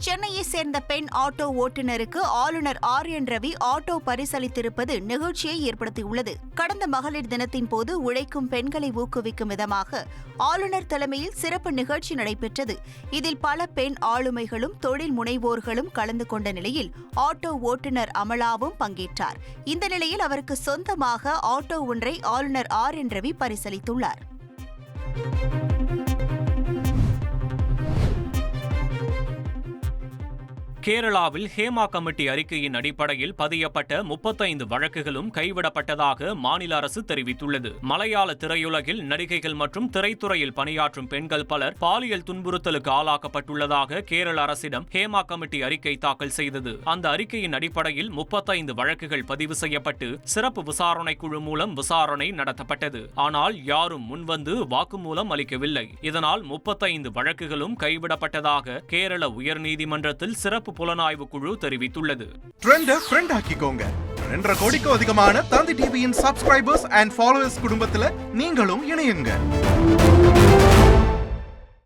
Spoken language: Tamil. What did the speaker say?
சென்னையை சேர்ந்த பெண் ஆட்டோ ஓட்டுநருக்கு ஆளுநர் ஆர் என் ரவி ஆட்டோ பரிசளித்திருப்பது நிகழ்ச்சியை ஏற்படுத்தியுள்ளது. கடந்த மகளிர் தினத்தின் போது உழைக்கும் பெண்களை ஊக்குவிக்கும் விதமாக ஆளுநர் தலைமையில் சிறப்பு நிகழ்ச்சி நடைபெற்றது. இதில் பல பெண் ஆளுமைகளும் தொழில் முனைவோர்களும் கலந்து கொண்ட நிலையில் ஆட்டோ ஓட்டுநர் அமலாவும் பங்கேற்றார். இந்த நிலையில் அவருக்கு சொந்தமாக ஆட்டோ ஒன்றை ஆளுநர் ஆர் என் ரவி பரிசளித்துள்ளார். கேரளாவில் ஹேமா கமிட்டி அறிக்கையின் அடிப்படையில் பதியப்பட்ட முப்பத்தைந்து வழக்குகளும் கைவிடப்பட்டதாக மாநில அரசு தெரிவித்துள்ளது. மலையாள திரையுலகில் நடிகைகள் மற்றும் திரைத்துறையில் பணியாற்றும் பெண்கள் பலர் பாலியல் துன்புறுத்தலுக்கு ஆளாக்கப்பட்டுள்ளதாக கேரள அரசிடம் ஹேமா கமிட்டி அறிக்கை தாக்கல் செய்தது. அந்த அறிக்கையின் அடிப்படையில் முப்பத்தைந்து வழக்குகள் பதிவு செய்யப்பட்டு சிறப்பு விசாரணை குழு மூலம் விசாரணை நடத்தப்பட்டது. ஆனால் யாரும் முன்வந்து வாக்குமூலம் அளிக்கவில்லை. இதனால் முப்பத்தைந்து வழக்குகளும் கைவிடப்பட்டதாக கேரள உயர்நீதிமன்றத்தில் சிறப்பு புலனாய்வு குழு தெரிவித்துள்ளது. ட்ரெண்ட ஃப்ரெண்ட் ஆக்கிக்கோங்க. ரெண்டரை கோடிக்கும் அதிகமான தந்தி டிவியின் சப்ஸ்கிரைபர்ஸ் அண்ட் ஃபாலோவர்ஸ் குடும்பத்தில் நீங்களும் இணையுங்க.